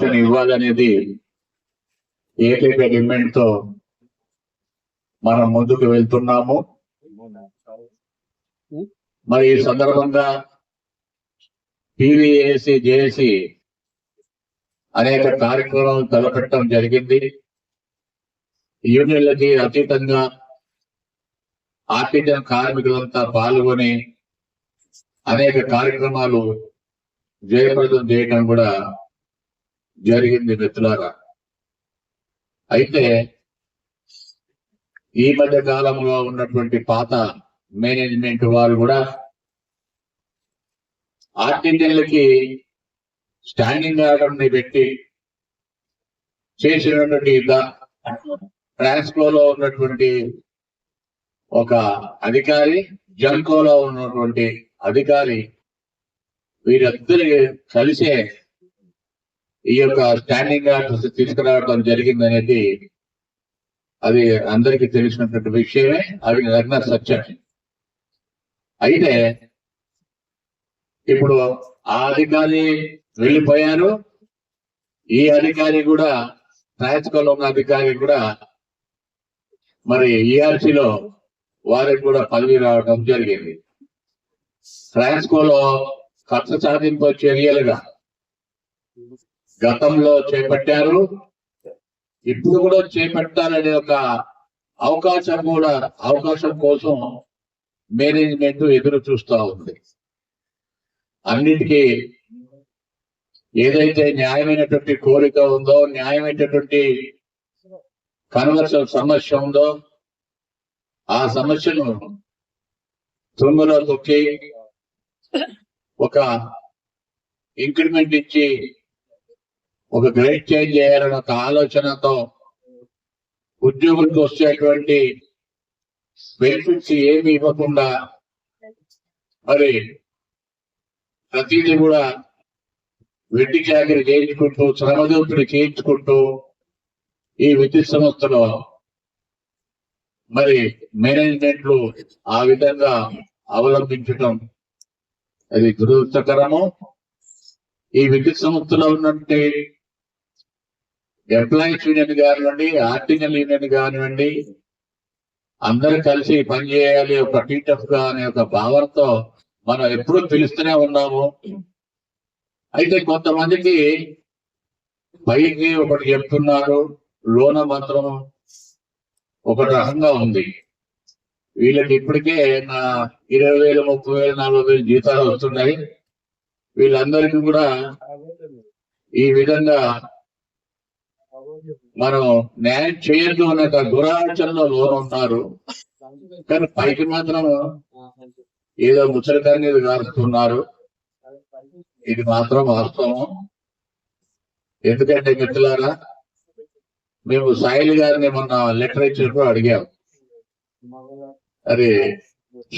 ఇవ్వాలనేది ఏకైక డిమాండ్తో మనం ముందుకు వెళ్తున్నాము. మరి ఈ సందర్భంగా టీవీఏసి జేఏసి అనేక కార్యక్రమాలు తలపెట్టడం జరిగింది. యూనియన్లకి అతీతంగా ఆర్టిజన్ కార్మికులంతా పాల్గొని అనేక కార్యక్రమాలు జయప్రదం చేయడం కూడా జరిగింది మిత్రులారా. అయితే ఈ మధ్య కాలంలో ఉన్నటువంటి పాత మేనేజ్మెంట్ వారు కూడా ఆర్టిజన్లకి స్టాండింగ్ ఆర్డర్ని పెట్టి చేసినటువంటి ట్రాన్స్కోలో ఉన్నటువంటి ఒక అధికారి జంకోలో ఉన్నటువంటి అధికారి వీరిద్దరు కలిసే ఈ యొక్క స్టాండింగ్ ఆర్డర్స్ తీసుకురావడం జరిగిందనేది అది అందరికీ తెలిసినటువంటి విషయమే. అవి నగ్న సత్యం. అయితే ఇప్పుడు ఆ అధికారి వెళ్ళిపోయారు. ఈ అధికారి కూడా ట్రాన్స్కోలో ఉన్న అధికారి కూడా మరి ఈఆర్సీలో వారికి కూడా పదవి రావడం జరిగింది. ట్రాన్స్కోలో ఖర్చు సాధింపు చర్యలుగా గతంలో చేపట్టారు. ఇప్పుడు కూడా చేపట్టాలనే ఒక అవకాశం కూడా అవకాశం కోసం మేనేజ్మెంట్ ఎదురు చూస్తూ ఉంది. అన్నిటికీ ఏదైతే న్యాయమైనటువంటి కోరిక ఉందో న్యాయమైనటువంటి కన్వర్షన్ సమస్య ఉందో ఆ సమస్యను తుంగలో తొక్కి ఒక ఇంక్రిమెంట్ ఇచ్చి ఒక గ్రేట్ చేంజ్ చేయాలన్న ఒక ఆలోచనతో ఉద్యోగులకు వచ్చేటువంటి బెనిఫిట్స్ ఏమి ఇవ్వకుండా మరి ప్రతిదీ కూడా వెట్టి చాకరి చేయించుకుంటూ శ్రమదోపిడి చేయించుకుంటూ ఈ విద్యుత్ సంస్థలో మరి మేనేజ్మెంట్లు ఆ విధంగా అవలంబించటం అది దురదృష్టకరము. ఈ విద్యుత్ సంస్థలో ఉన్నట్టు ఎంప్లాయీస్ యూనియన్ కానివ్వండి ఆర్టికల్ యూనియన్ కానివ్వండి అందరూ కలిసి పనిచేయాలి ఒక టీటఫ్గా అనే ఒక భావనతో మనం ఎప్పుడూ పిలుస్తూనే ఉన్నాము. అయితే కొంతమందికి పైకి ఒకటి చెప్తున్నారు లోన మాత్రం ఒక రకంగా ఉంది. వీళ్ళకి ఇప్పటికే నా ఇరవై వేలు ముప్పై వేలు నలభై వేలు జీతాలు వస్తున్నాయి. వీళ్ళందరికీ కూడా ఈ విధంగా మనం న్యాయం చేయొద్దు అనే దురాచరణలో లోన్ ఉన్నారు కానీ పైకి మాత్రం ఏదో ముచ్చటకాన్ని మీద గారుస్తున్నారు ఇది మాత్రం వాస్తవం ఎందుకంటే మిత్రులారా మేము సాయిల్ గారిని మొన్న లెటర్ ఇచ్చినప్పుడు అడిగాం. అది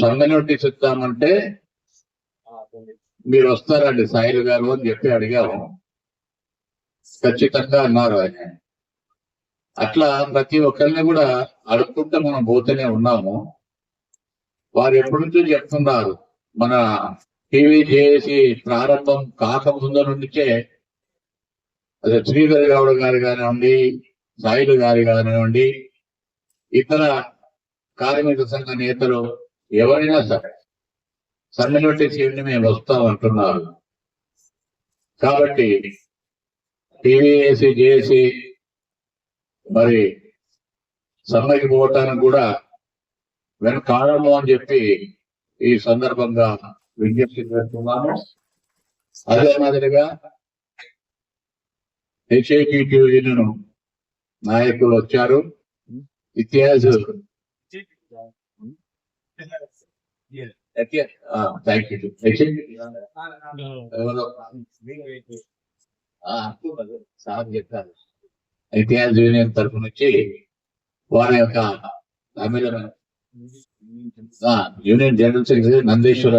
సమ్మె నోటీస్ ఇస్తామంటే మీరు వస్తారండి సాయిల్ గారు అని చెప్పి అడిగాము. ఖచ్చితంగా అన్నారు ఆయన. అట్లా ప్రతి ఒక్కరిని కూడా అడుక్కుంటే మనం పోతూనే ఉన్నాము. వారు ఎప్పటి నుంచో చెప్తున్నారు మన టీవీ చేసి ప్రారంభం కాకముందు నుంచే అదే శ్రీధర్ గౌడ్ గారు కానివ్వండి సాయిలు గారు కానివ్వండి ఇతర కార్మిక సంఘ నేతలు ఎవరైనా సరే సమ్మె నోటీస్ ఇవన్నీ మేము వస్తాం అంటున్నారు. కాబట్టి టీవీ వేసి చేసి మరి సమ్మెకి పోవటానికి కూడా వెనకాడము అని చెప్పి ఈ సందర్భంగా విజ్ఞప్తి చేస్తున్నాను అదే మాదిరిగా హెచ్ఐటి నాయకులు వచ్చారు. ఇతిహాస్ థ్యాంక్ యూ సార్ చెప్పారు. ఇతిహాస్ యూనియన్ తరఫు నుంచి వారి యొక్క యూనియన్ జనరల్ సెక్రటరీ నందేశ్వర